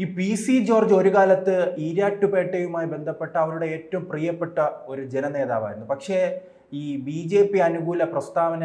ഈ P C George ഒരു കാലത്ത് ഈരാട്ടുപേട്ടയുമായി ബന്ധപ്പെട്ട അവരുടെ ഏറ്റവും പ്രിയപ്പെട്ട ഒരു ജനനേതാവായിരുന്നു. പക്ഷേ ഈ ബി ജെ പി അനുകൂല പ്രസ്താവന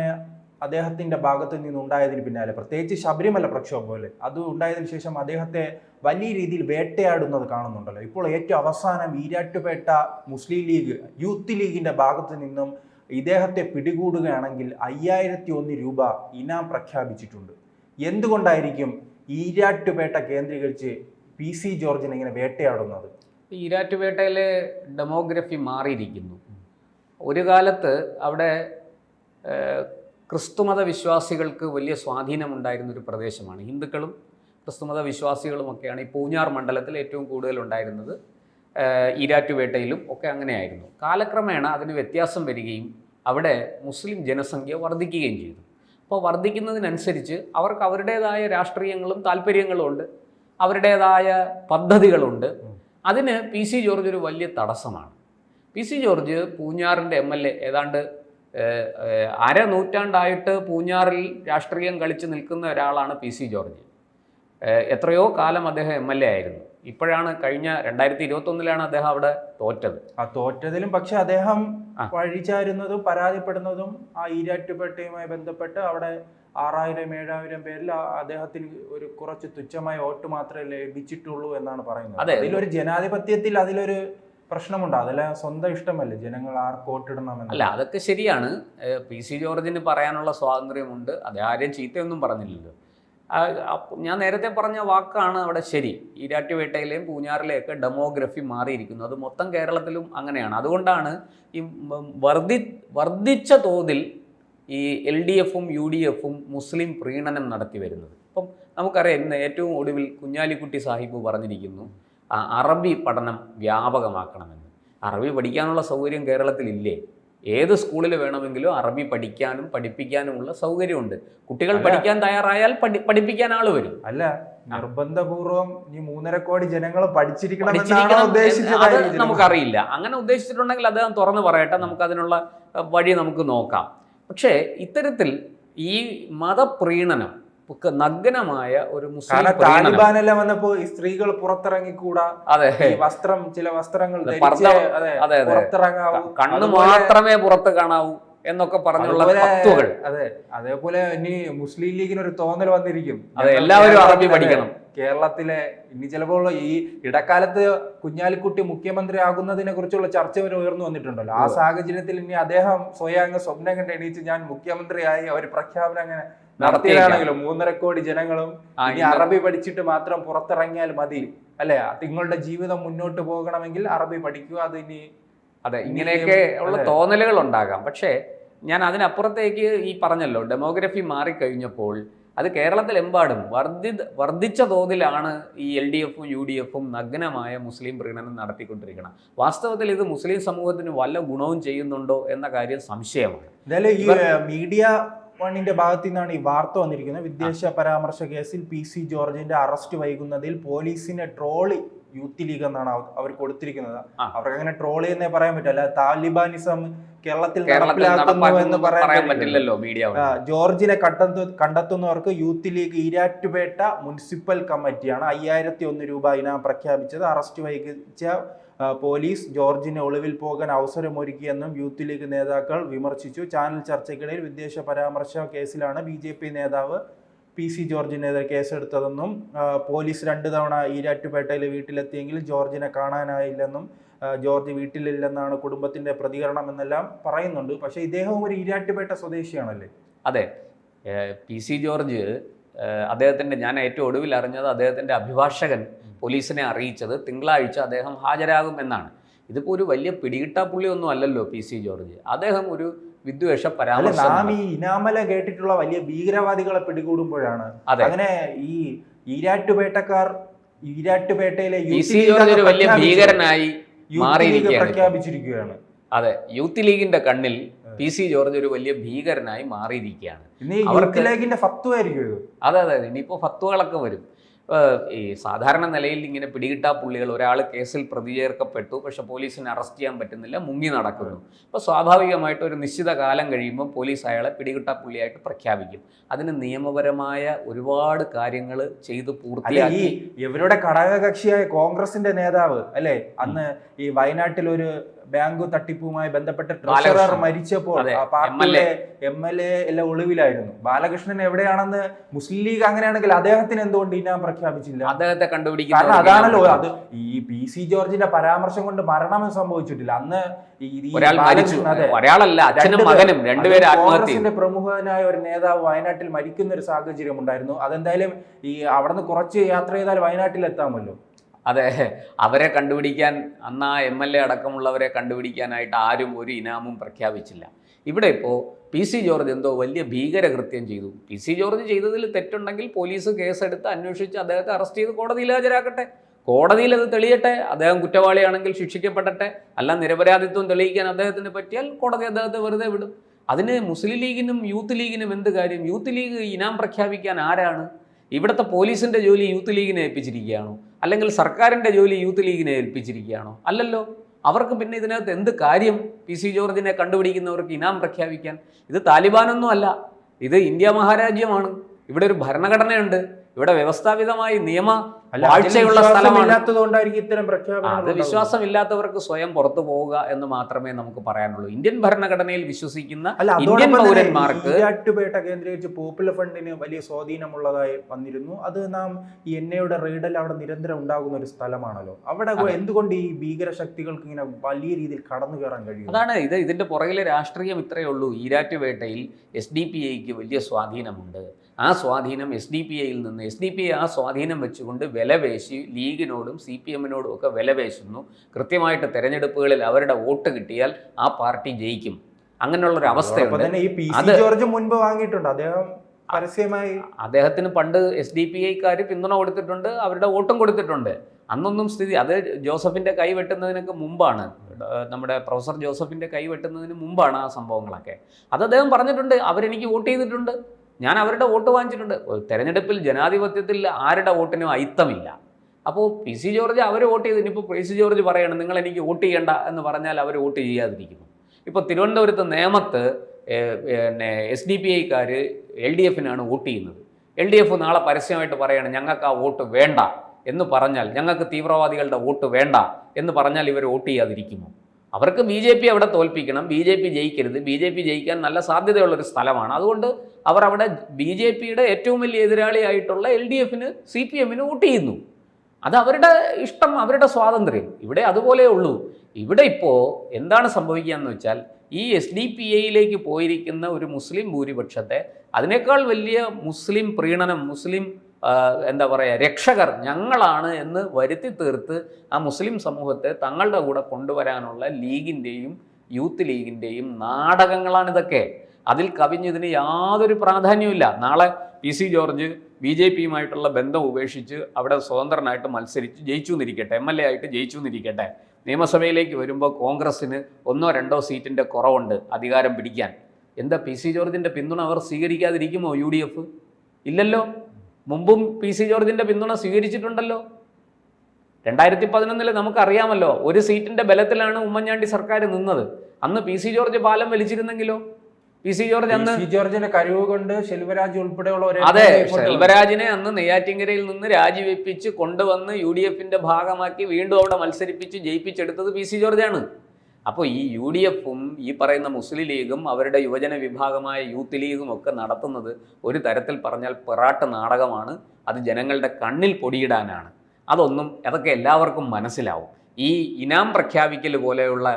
അദ്ദേഹത്തിന്റെ ഭാഗത്ത് നിന്നുണ്ടായതിന് പിന്നാലെ പ്രത്യേകിച്ച് ശബരിമല പ്രക്ഷോഭം പോലെ അത് ഉണ്ടായതിനു ശേഷം അദ്ദേഹത്തെ വലിയ രീതിയിൽ വേട്ടയാടുന്നത് കാണുന്നുണ്ടല്ലോ. ഇപ്പോൾ ഏറ്റവും അവസാനം ഈരാട്ടുപേട്ട മുസ്ലിം ലീഗ് യൂത്ത് ലീഗിന്റെ ഭാഗത്ത് നിന്നും ഇദ്ദേഹത്തെ പിടികൂടുകയാണെങ്കിൽ അയ്യായിരത്തി ഒന്ന് രൂപ ഇനാം പ്രഖ്യാപിച്ചിട്ടുണ്ട്. എന്തുകൊണ്ടായിരിക്കും ഈരാട്ടുപേട്ട കേന്ദ്രീകരിച്ച് പി സി ജോർജിനെ ഇങ്ങനെ വേട്ടയാടുന്നത്? ഈരാറ്റുപേട്ടയിലെ ഡെമോഗ്രഫി മാറിയിരിക്കുന്നു. ഒരു കാലത്ത് അവിടെ ക്രിസ്തുമത വിശ്വാസികൾക്ക് വലിയ സ്വാധീനമുണ്ടായിരുന്ന ഒരു പ്രദേശമാണ്. ഹിന്ദുക്കളും ക്രിസ്തുമത വിശ്വാസികളുമൊക്കെയാണ് ഈ പൂഞ്ഞാർ മണ്ഡലത്തിൽ ഏറ്റവും കൂടുതൽ ഉണ്ടായിരുന്നത് ഈരാറ്റുപേട്ടയിലും ഒക്കെ അങ്ങനെയായിരുന്നു. കാലക്രമേണ അതിന് വ്യത്യാസം വരികയും അവിടെ മുസ്ലിം ജനസംഖ്യ വർദ്ധിക്കുകയും ചെയ്തു. അപ്പോൾ വർദ്ധിക്കുന്നതിനനുസരിച്ച് അവർക്ക് അവരുടേതായ രാഷ്ട്രീയങ്ങളും താല്പര്യങ്ങളും ഉണ്ട്. അവരുടേതായ പദ്ധതികളുണ്ട്. അതിന് പി സി ജോർജ് ഒരു വലിയ തടസ്സമാണ്. പി സി ജോർജ് പൂഞ്ഞാറിന്റെ എം എൽ എ ഏതാണ്ട് അര നൂറ്റാണ്ടായിട്ട് പൂഞ്ഞാറിൽ രാഷ്ട്രീയം കളിച്ച് നിൽക്കുന്ന ഒരാളാണ് പി സി ജോർജ്. എത്രയോ കാലം അദ്ദേഹം എം എൽ എ ആയിരുന്നു. ഇപ്പോഴാണ് കഴിഞ്ഞ രണ്ടായിരത്തി ഇരുപത്തി ഒന്നിലാണ് അദ്ദേഹം അവിടെ തോറ്റത്. ആ തോറ്റതിലും പക്ഷെ അദ്ദേഹം വഴിചാരുന്നതും പരാതിപ്പെടുന്നതും ആ ഈരാറ്റുപേട്ടയുമായി ബന്ധപ്പെട്ട് അവിടെ ആറായിരം ഏഴായിരം പേരിൽ അദ്ദേഹത്തിന് ഒരു കുറച്ച് തുച്ഛമായ വോട്ട് മാത്രമേ ലഭിച്ചിട്ടുള്ളൂ എന്നാണ് പറയുന്നത്. അതെ. അതിലൊരു ജനാധിപത്യത്തിൽ അതിലൊരു പ്രശ്നമുണ്ട്. അതെല്ലാം സ്വന്തം ഇഷ്ടമല്ലേ? ജനങ്ങൾ ആർക്ക് വോട്ടിടണമെന്ന് അല്ല അതൊക്കെ ശരിയാണ്. പി സി ജോർജിന് പറയാനുള്ള സ്വാതന്ത്ര്യമുണ്ട്. അത് ആരെയും ചീത്തയൊന്നും പറഞ്ഞില്ലല്ലോ. ഞാൻ നേരത്തെ പറഞ്ഞ വാക്കാണ് അവിടെ ശരി. ഈരാറ്റുപേട്ടയിലെയും പൂഞ്ഞാറിലെയൊക്കെ ഡെമോഗ്രഫി മാറിയിരിക്കുന്നു. അത് മൊത്തം കേരളത്തിലും അങ്ങനെയാണ്. അതുകൊണ്ടാണ് ഈ വർദ്ധി വർദ്ധിച്ച തോതിൽ ഈ എൽ ഡി എഫും യു ഡി എഫും മുസ്ലിം പ്രീണനം നടത്തി വരുന്നത്. ഇപ്പം നമുക്കറിയാം ഇന്ന് ഏറ്റവും ഒടുവിൽ കുഞ്ഞാലിക്കുട്ടി സാഹിബ് പറഞ്ഞിരിക്കുന്നു അറബി പഠനം വ്യാപകമാക്കണമെന്ന്. അറബി പഠിക്കാനുള്ള സൗകര്യം കേരളത്തിലില്ലേ? ഏത് സ്കൂളിൽ വേണമെങ്കിലും അറബി പഠിക്കാനും പഠിപ്പിക്കാനുമുള്ള സൗകര്യമുണ്ട്. കുട്ടികൾ പഠിക്കാൻ തയ്യാറായാൽ പഠി പഠിപ്പിക്കാൻ ആൾ വരും. അല്ല നിർബന്ധപൂർവം ഈ മൂന്നര കോടി ജനങ്ങൾ പഠിച്ചിരിക്കണം അത് നമുക്കറിയില്ല. അങ്ങനെ ഉദ്ദേശിച്ചിട്ടുണ്ടെങ്കിൽ അദ്ദേഹം തുറന്നു പറയട്ടെ. നമുക്ക് അതിനുള്ള വഴി നമുക്ക് നോക്കാം. പക്ഷേ ഇത്തരത്തിൽ ഈ മതപ്രീണനം നഗ്നമായ ഒരു മുസ്ലിം താലിബാനെല്ലാം വന്നപ്പോ സ്ത്രീകൾ പുറത്തിറങ്ങിക്കൂടാ? അതെ. വസ്ത്രം ചില വസ്ത്രങ്ങൾ അതെ, കണ്ണ് മാത്രമേ പുറത്ത് കാണാവൂ എന്നൊക്കെ പറഞ്ഞുള്ള അതുപോലെ- അതെ അതേപോലെ ഇനി മുസ്ലിം ലീഗിന് ഒരു തോന്നൽ വന്നിരിക്കും. അതെ, എല്ലാവരും അറബി പഠിക്കണം. കേരളത്തിലെ ഇനി ചിലപ്പോൾ ഈ ഇടക്കാലത്ത് കുഞ്ഞാലിക്കുട്ടി മുഖ്യമന്ത്രി ആകുന്നതിനെ കുറിച്ചുള്ള ചർച്ച വരെ ഉയർന്നു വന്നിട്ടുണ്ടല്ലോ. ആ സാഹചര്യത്തിൽ ഇനി അദ്ദേഹം സ്വയം അങ്ങ് സ്വപ്നം കണ്ട് എണീച്ച് ഞാൻ മുഖ്യമന്ത്രിയായി ഒരു പ്രഖ്യാപനം അങ്ങനെ നടത്തിയതാണെങ്കിലും മൂന്നര കോടി ജനങ്ങളും ഇനി അറബി പഠിച്ചിട്ട് മാത്രം പുറത്തിറങ്ങിയാൽ മതി. അല്ലെ? നിങ്ങളുടെ ജീവിതം മുന്നോട്ട് പോകണമെങ്കിൽ അറബി പഠിക്കുക അത് ഇനി അതെ ഇങ്ങനെയൊക്കെ ഉള്ള. തോന്നലുകൾ ഉണ്ടാകാം. പക്ഷേ ഞാൻ അതിനപ്പുറത്തേക്ക് ഈ പറഞ്ഞല്ലോ ഡെമോഗ്രഫി മാറിക്കഴിഞ്ഞപ്പോൾ അത് കേരളത്തിലെമ്പാടും വർദ്ധി വർദ്ധിച്ച തോതിലാണ് ഈ എൽ ഡി എഫും യു ഡി എഫും നഗ്നമായ മുസ്ലിം പ്രീണനം നടത്തിക്കൊണ്ടിരിക്കണം. വാസ്തവത്തിൽ ഇത് മുസ്ലിം സമൂഹത്തിന് വല്ല ഗുണവും ചെയ്യുന്നുണ്ടോ എന്ന കാര്യം സംശയമാണ്. എന്തായാലും ഈ മീഡിയ വണ്ണിന്റെ ഭാഗത്തു നിന്നാണ് ഈ വാർത്ത വന്നിരിക്കുന്നത്. വിദ്വേഷ പരാമർശ കേസിൽ പി സി ജോർജിന്റെ അറസ്റ്റ് വൈകുന്നതിൽ പോലീസിനെ ട്രോളി യൂത്ത് ലീഗ് എന്നാണ് അവർ കൊടുത്തിരിക്കുന്നത്. അവർക്ക് അങ്ങനെ ട്രോൾ ചെയ്യുന്നേ പറയാൻ പറ്റില്ല താലിബാനിസം കേരളത്തിൽ നടപ്പിലാക്കുന്നു എന്ന് പറയാൻ പറ്റില്ലല്ലോ. മീഡിയ ജോർജിനെ കണ്ടെത്തു കണ്ടെത്തുന്നവർക്ക് യൂത്ത് ലീഗ് ഈരാറ്റുപേട്ട മുനിസിപ്പൽ കമ്മിറ്റിയാണ് അയ്യായിരത്തി ഒന്ന് രൂപ ഇനാം പ്രഖ്യാപിച്ചത്. അറസ്റ്റ് വൈകിച്ച പോലീസ് ജോർജിന് ഒളിവിൽ പോകാൻ അവസരമൊരുക്കിയെന്നും യൂത്ത് ലീഗ് നേതാക്കൾ വിമർശിച്ചു. ചാനൽ ചർച്ചയ്ക്കിടയിൽ വിദ്വേഷ പരാമർശ കേസിലാണ് ബി ജെ പി നേതാവ് പി സി ജോർജിനെതിരെ കേസെടുത്തതെന്നും പോലീസ് രണ്ടു തവണ ഈരാറ്റുപേട്ടയിൽ വീട്ടിലെത്തിയെങ്കിലും ജോർജിനെ കാണാനായില്ലെന്നും ജോർജ് വീട്ടിലില്ലെന്നാണ് കുടുംബത്തിന്റെ പ്രതികരണം എന്നെല്ലാം പറയുന്നുണ്ട്. പക്ഷേ ഇദ്ദേഹം ഒരു ഈരാറ്റുപേട്ട സ്വദേശിയാണല്ലേ? അതെ. പി സി ജോർജ് അദ്ദേഹത്തിന്റെ ഞാൻ ഏറ്റവും ഒടുവിൽ അറിഞ്ഞത് അദ്ദേഹത്തിന്റെ അഭിഭാഷകൻ പോലീസിനെ അറിയിച്ചത് തിങ്കളാഴ്ച അദ്ദേഹം ഹാജരാകും എന്നാണ്. ഇതിപ്പോൾ ഒരു വലിയ പിടികിട്ടാപ്പുള്ളി ഒന്നും അല്ലല്ലോ പി സി ജോർജ്. അദ്ദേഹം ഒരു വിദ്വേഷ പരാമർശം ഈ ഇനാമല കേട്ടിട്ടുള്ള വലിയ ഭീകരവാദികളെ പിടികൂടുമ്പോഴാണ്. അങ്ങനെ ഈ ഈരാറ്റുപേട്ടക്കാർ ഈരാറ്റുപേട്ടയിലെ പി സി ജോർജ് ഒരു വലിയ ഭീകരനായി പ്രഖ്യാപിച്ചിരിക്കുകയാണ്. അതെ യൂത്ത് ലീഗിന്റെ കണ്ണിൽ പി സി ജോർജ് ഒരു വലിയ ഭീകരനായി മാറിയിരിക്കുകയാണ്. അവർക്ക് ലീഗിന്റെ ആയിരിക്കും അതെ അതെ ഇനിയിപ്പോ ഫത്വകളൊക്കെ വരും. ഈ സാധാരണ നിലയിൽ ഇങ്ങനെ പിടികിട്ടാ പുള്ളികൾ ഒരാൾ കേസിൽ പ്രതി ചേർക്കപ്പെട്ടു പക്ഷെ പോലീസിനെ അറസ്റ്റ് ചെയ്യാൻ പറ്റുന്നില്ല മുങ്ങി നടക്കുന്നു. അപ്പോൾ സ്വാഭാവികമായിട്ട് ഒരു നിശ്ചിത കാലം കഴിയുമ്പോൾ പോലീസ് അയാളെ പിടികിട്ടാ പുള്ളിയായിട്ട് പ്രഖ്യാപിക്കും. അതിന് നിയമപരമായ ഒരുപാട് കാര്യങ്ങൾ ചെയ്ത് പൂർത്തിയാക്കി. ഇവരുടെ ഘടകകക്ഷിയായ കോൺഗ്രസിന്റെ നേതാവ് അല്ലേ? അന്ന് ഈ വയനാട്ടിൽ ഒരു ബാങ്ക് തട്ടിപ്പുമായി ബന്ധപ്പെട്ട ട്രഷറർ മരിച്ചപ്പോൾ പാർട്ടിയിലെ എം എൽ എ. എല്ലാം ഒളിവിലായിരുന്നു. ബാലകൃഷ്ണൻ എവിടെയാണെന്ന് മുസ്ലിം ലീഗ് അങ്ങനെയാണെങ്കിൽ അദ്ദേഹത്തിന് എന്തുകൊണ്ട് ഇനാം പ്രഖ്യാപിച്ചില്ല? അദ്ദേഹത്തെ കാരണം കണ്ടുപിടിക്കുന്ന അതാണല്ലോ അത്. ഈ പി സി ജോർജിന്റെ പരാമർശം കൊണ്ട് മരണം സംഭവിച്ചിട്ടില്ല. അന്ന് ഒരാളല്ല അച്ഛനും മകനും രണ്ടുപേരും. കോൺഗ്രസിന്റെ പ്രമുഖനായ ഒരു നേതാവ് വയനാട്ടിൽ മരിക്കുന്ന ഒരു സാഹചര്യം ഉണ്ടായിരുന്നു അതെന്തായാലും ഈ അവിടുന്ന് കുറച്ച് യാത്ര ചെയ്താൽ വയനാട്ടിൽ എത്താമല്ലോ. അതെ അവരെ കണ്ടുപിടിക്കാൻ അന്ന് ആ എം എൽ എ അടക്കമുള്ളവരെ കണ്ടുപിടിക്കാനായിട്ട് ആരും ഒരു ഇനാമും പ്രഖ്യാപിച്ചില്ല. ഇവിടെ ഇപ്പോൾ പി സി ജോർജ് എന്തോ വലിയ ഭീകരകൃത്യം ചെയ്തു. പി സി ജോർജ് ചെയ്തതിൽ തെറ്റുണ്ടെങ്കിൽ പോലീസ് കേസെടുത്ത് അന്വേഷിച്ച് അദ്ദേഹത്തെ അറസ്റ്റ് ചെയ്ത് കോടതിയിൽ ഹാജരാക്കട്ടെ. കോടതിയിൽ അത് തെളിയട്ടെ അദ്ദേഹം കുറ്റവാളിയാണെങ്കിൽ ശിക്ഷിക്കപ്പെടട്ടെ. അല്ല നിരപരാധിത്വം തെളിയിക്കാൻ അദ്ദേഹത്തിന് പറ്റിയാൽ കോടതി അദ്ദേഹത്തെ വെറുതെ വിടും. അതിന് മുസ്ലിം ലീഗിനും യൂത്ത് ലീഗിനും എന്ത് കാര്യം? യൂത്ത് ലീഗ് ഇനാം പ്രഖ്യാപിക്കാൻ ആരാണ്? ഇവിടുത്തെ പോലീസിന്റെ ജോലി യൂത്ത് ലീഗിനെ ഏൽപ്പിച്ചിരിക്കുകയാണോ? അല്ലെങ്കിൽ സർക്കാരിന്റെ ജോലി യൂത്ത് ലീഗിനെ ഏൽപ്പിച്ചിരിക്കുകയാണോ? അല്ലല്ലോ. അവർക്ക് പിന്നെ ഇതിനകത്ത് എന്ത് കാര്യം പി സി ജോർജിനെ കണ്ടുപിടിക്കുന്നവർക്ക് ഇനാം പ്രഖ്യാപിക്കാൻ? ഇത് താലിബാനൊന്നും അല്ല. ഇത് ഇന്ത്യ മഹാരാജ്യമാണ്. ഇവിടെ ഒരു ഭരണഘടനയുണ്ട്. ഇവിടെ വ്യവസ്ഥാപിതമായി നിയമ വാഴ്ചയുള്ള ഇത്തരം അത് വിശ്വാസം ഇല്ലാത്തവർക്ക് സ്വയം പുറത്തു പോവുക എന്ന് മാത്രമേ നമുക്ക് പറയാനുള്ളൂ. ഇന്ത്യൻ ഭരണഘടനയിൽ വിശ്വസിക്കുന്ന ഇന്ത്യൻ പൗരന്മാർക്ക് ആട്ടുപേട്ട കേന്ദ്രീകരിച്ച് പോപ്പുലർ ഫണ്ടിന് വലിയ സ്വാധീനമുള്ളതായി വന്നിരുന്നു. അത് നാം ഈ എണ്ണയുടെ റീഡൽ അവിടെ നിരന്തരം ഉണ്ടാകുന്ന ഒരു സ്ഥലമാണല്ലോ. അവിടെ. എന്തുകൊണ്ട് ഈ ഭീകര ശക്തികൾക്ക് ഇങ്ങനെ വലിയ രീതിയിൽ കടന്നു കയറാൻ കഴിയും അതാണ് ഇത് ഇതിന്റെ പുറകിലെ രാഷ്ട്രീയം ഇത്രയേ ഉള്ളൂ. ഈരാറ്റുപേട്ടയിൽ എസ് ഡി പി ഐക്ക് വലിയ സ്വാധീനമുണ്ട്. ആ സ്വാധീനം എസ് ഡി പി ഐയിൽ നിന്ന് എസ് ഡി പി ഐ ആ സ്വാധീനം വെച്ചുകൊണ്ട് വിലപേശി ലീഗിനോടും സി പി എമ്മിനോടും ഒക്കെ വിലപേശുന്നു. കൃത്യമായിട്ട് തെരഞ്ഞെടുപ്പുകളിൽ അവരുടെ വോട്ട് കിട്ടിയാൽ ആ പാർട്ടി ജയിക്കും. അങ്ങനെയുള്ള ഒരു അവസ്ഥ അവസ്ഥയുണ്ട് ജോർജ് മുൻപ് വാങ്ങിയിട്ടുണ്ട്. അദ്ദേഹം പരസ്യമായി അദ്ദേഹത്തിന് പണ്ട് എസ് ഡി പി ഐക്കാർ പിന്തുണ കൊടുത്തിട്ടുണ്ട് അവരുടെ വോട്ടും കൊടുത്തിട്ടുണ്ട്. അന്നൊന്നും സ്ഥിതി അത് ജോസഫിന്റെ കൈ വെട്ടുന്നതിനൊക്കെ മുമ്പാണ്. നമ്മുടെ പ്രൊഫസർ ജോസഫിന്റെ കൈ വെട്ടുന്നതിന് മുമ്പാണ് ആ സംഭവങ്ങളൊക്കെ. അത് അദ്ദേഹം പറഞ്ഞിട്ടുണ്ട് അവരെനിക്ക് വോട്ട് ചെയ്തിട്ടുണ്ട്. ഞാൻ അവരുടെ വോട്ട് വാങ്ങിച്ചിട്ടുണ്ട്. തെരഞ്ഞെടുപ്പിൽ ജനാധിപത്യത്തിൽ ആരുടെ വോട്ടിനും അയിത്തമില്ല. അപ്പോൾ പി സി ജോർജ് അവർ വോട്ട് ചെയ്ത്. ഇനിയിപ്പോൾ പി സി ജോർജ് പറയണം നിങ്ങൾ എനിക്ക് വോട്ട് ചെയ്യണ്ട എന്ന് പറഞ്ഞാൽ അവർ വോട്ട് ചെയ്യാതിരിക്കുന്നു. ഇപ്പോൾ തിരുവനന്തപുരത്ത് നേമത്ത് പിന്നെ എസ് ഡി പി ഐക്കാർ എൽ ഡി എഫിനാണ് വോട്ട് ചെയ്യുന്നത്. എൽ ഡി എഫ് നാളെ പരസ്യമായിട്ട് പറയണം ഞങ്ങൾക്ക് ആ വോട്ട് വേണ്ട എന്ന് പറഞ്ഞാൽ ഞങ്ങൾക്ക് തീവ്രവാദികളുടെ വോട്ട് വേണ്ട എന്ന് പറഞ്ഞാൽ ഇവർ വോട്ട് ചെയ്യാതിരിക്കുമോ? അവർക്ക് ബി ജെ പി അവിടെ തോൽപ്പിക്കണം ബി ജെ പി ജയിക്കരുത് ബി ജെ പി ജയിക്കാൻ നല്ല സാധ്യതയുള്ളൊരു സ്ഥലമാണ്. അതുകൊണ്ട് അവർ അവിടെ ബി ജെ പിയുടെ ഏറ്റവും വലിയ എതിരാളിയായിട്ടുള്ള എൽ ഡി എഫിന് സി പി എമ്മിന് വോട്ട് ചെയ്യുന്നു. അത് അവരുടെ ഇഷ്ടം അവരുടെ സ്വാതന്ത്ര്യം. ഇവിടെ അതുപോലെ ഉള്ളൂ. ഇവിടെ ഇപ്പോൾ എന്താണ് സംഭവിക്കുക എന്ന് വെച്ചാൽ ഈ എസ് ഡി പി എയിലേക്ക് പോയിരിക്കുന്ന ഒരു മുസ്ലിം ഭൂരിപക്ഷത്തെ അതിനേക്കാൾ വലിയ മുസ്ലിം പ്രീണനം മുസ്ലിം എന്താ പറയുക രക്ഷകർ ഞങ്ങളാണ് എന്ന് വരുത്തി തീർത്ത് ആ മുസ്ലിം സമൂഹത്തെ തങ്ങളുടെ കൂടെ കൊണ്ടുവരാനുള്ള ലീഗിന്റെയും യൂത്ത് ലീഗിന്റെയും നാടകങ്ങളാണിതൊക്കെ അതിൽ കവിഞ്ഞതിന് യാതൊരു പ്രാധാന്യവുമില്ല. നാളെ P C George B J പിയുമായിട്ടുള്ള ബന്ധം ഉപേക്ഷിച്ച് അവിടെ സ്വതന്ത്രനായിട്ട് മത്സരിച്ച് ജയിച്ചു എന്നിരിക്കട്ടെ എം എൽ എ ആയിട്ട് ജയിച്ചു എന്നിരിക്കട്ടെ. നിയമസഭയിലേക്ക് വരുമ്പോൾ കോൺഗ്രസ്സിന് ഒന്നോ രണ്ടോ സീറ്റിന്റെ കുറവുണ്ട് അധികാരം പിടിക്കാൻ. എന്താ പി സി ജോർജിന്റെ പിന്തുണ അവർ സ്വീകരിക്കാതിരിക്കുമോ യു ഡി എഫ്? ഇല്ലല്ലോ. മുമ്പും പി സി ജോർജിന്റെ പിന്തുണ സ്വീകരിച്ചിട്ടുണ്ടല്ലോ. രണ്ടായിരത്തി പതിനൊന്നിൽ നമുക്കറിയാമല്ലോ ഒരു സീറ്റിന്റെ ബലത്തിലാണ് ഉമ്മൻചാണ്ടി സർക്കാർ നിന്നത്. അന്ന് പി സി ജോർജ് പാലം വലിച്ചിരുന്നെങ്കിലോ? പി സി ജോർജ് അന്ന് ജോർജിന്റെ കഴിവ് കൊണ്ട് ശെൽവരാജ് ഉൾപ്പെടെയുള്ള അതെ ശെൽവരാജിനെ അന്ന് നെയ്യാറ്റിങ്കരയിൽ നിന്ന് രാജിവെപ്പിച്ച് കൊണ്ടുവന്ന് യു ഡി എഫിന്റെ ഭാഗമാക്കി വീണ്ടും അവിടെ മത്സരിപ്പിച്ച് ജയിപ്പിച്ചെടുത്തത് പി സി ജോർജാണ്. അപ്പോൾ ഈ യു ഡി എഫും ഈ പറയുന്ന മുസ്ലിം ലീഗും അവരുടെ യുവജന വിഭാഗമായ യൂത്ത് ലീഗും ഒക്കെ നടത്തുന്നത് ഒരു തരത്തിൽ പറഞ്ഞാൽ പെറാട്ട് നാടകമാണ്. അത് ജനങ്ങളുടെ കണ്ണിൽ പൊടിയിടാനാണ്. അതൊന്നും അതൊക്കെ എല്ലാവർക്കും മനസ്സിലാവും. ഈ ഇനാം പ്രഖ്യാപിക്കൽ പോലെയുള്ള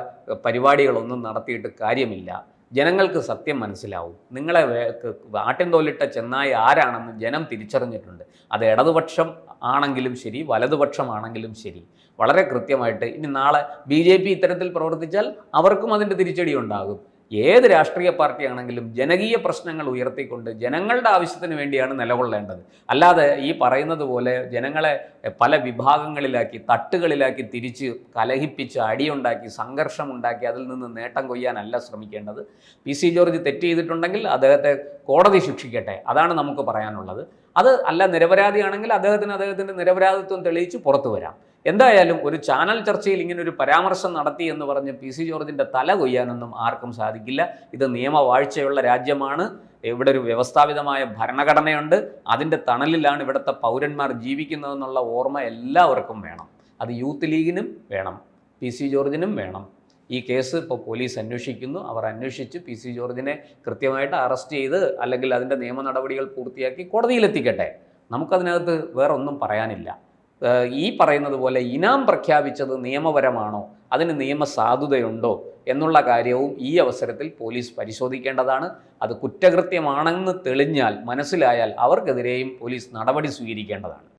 പരിപാടികളൊന്നും നടത്തിയിട്ട് കാര്യമില്ല. ജനങ്ങൾക്ക് സത്യം മനസ്സിലാവും. നിങ്ങളെ വേ- ക- ആട്ടിൻ തോലിട്ട ചെന്നായി ആരാണെന്ന് ജനം തിരിച്ചറിഞ്ഞിട്ടുണ്ട്. അത് ഇടതുപക്ഷം ആണെങ്കിലും ശരി വലതുപക്ഷമാണെങ്കിലും ശരി. വളരെ കൃത്യമായിട്ട് ഇനി നാളെ ബി ജെ പി ഇത്തരത്തിൽ പ്രവർത്തിച്ചാൽ അവർക്കും അതിന്റെ തിരിച്ചടി ഉണ്ടാകും. ഏത് രാഷ്ട്രീയ പാർട്ടിയാണെങ്കിലും ജനകീയ പ്രശ്നങ്ങൾ ഉയർത്തിക്കൊണ്ട് ജനങ്ങളുടെ ആവശ്യത്തിന് വേണ്ടിയാണ് നിലകൊള്ളേണ്ടത്. അല്ലാതെ ഈ പറയുന്നത് പോലെ ജനങ്ങളെ പല വിഭാഗങ്ങളിലാക്കി തട്ടുകളിലാക്കി തിരിച്ച് കലഹിപ്പിച്ച് അടിയുണ്ടാക്കി സംഘർഷമുണ്ടാക്കി അതിൽ നിന്ന് നേട്ടം കൊയ്യാനല്ല ശ്രമിക്കേണ്ടത്. പി സി ജോർജ് തെറ്റ് ചെയ്തിട്ടുണ്ടെങ്കിൽ അദ്ദേഹത്തെ കോടതി ശിക്ഷിക്കട്ടെ. അതാണ് നമുക്ക് പറയാനുള്ളത്. അത് അല്ല നിരപരാധിയാണെങ്കിൽ അദ്ദേഹത്തിന് അദ്ദേഹത്തിന്റെ നിരപരാധിത്വം തെളിയിച്ച് പുറത്തു വരാം. എന്തായാലും ഒരു ചാനൽ ചർച്ചയിൽ ഇങ്ങനെ ഒരു പരാമർശം നടത്തി എന്ന് പറഞ്ഞ് പി സി ജോർജിന്റെ തല കൊയ്യാനൊന്നും ആർക്കും സാധിക്കില്ല. ഇത് നിയമവാഴ്ചയുള്ള രാജ്യമാണ്. ഇവിടെ ഒരു വ്യവസ്ഥാപിതമായ ഭരണഘടനയുണ്ട്. അതിന്റെ തണലിലാണ് ഇവിടുത്തെ പൗരന്മാർ ജീവിക്കുന്നതെന്നുള്ള ഓർമ്മ എല്ലാവർക്കും വേണം. അത് യൂത്ത് ലീഗിനും വേണം. പി സി ജോർജിനും വേണം. ഈ കേസ് ഇപ്പോൾ പോലീസ് അന്വേഷിക്കുന്നു. അവർ അന്വേഷിച്ച് പി സി ജോർജിനെ കൃത്യമായിട്ട് അറസ്റ്റ് ചെയ്ത് അല്ലെങ്കിൽ അതിന്റെ നിയമ നടപടികൾ പൂർത്തിയാക്കി കോടതിയിലെത്തിക്കട്ടെ നമുക്കതിനകത്ത് വേറെ ഒന്നും പറയാനില്ല. ഈ പറയുന്നത് പോലെ ഇനാം പ്രഖ്യാപിച്ചത് നിയമപരമാണോ? അതിന് നിയമസാധുതയുണ്ടോ എന്നുള്ള കാര്യവും ഈ അവസരത്തിൽ പോലീസ് പരിശോധിക്കേണ്ടതാണ്. അത് കുറ്റകൃത്യമാണെന്ന് തെളിഞ്ഞാൽ മനസ്സിലായാൽ അവർക്കെതിരെയും പോലീസ് നടപടി സ്വീകരിക്കേണ്ടതാണ്.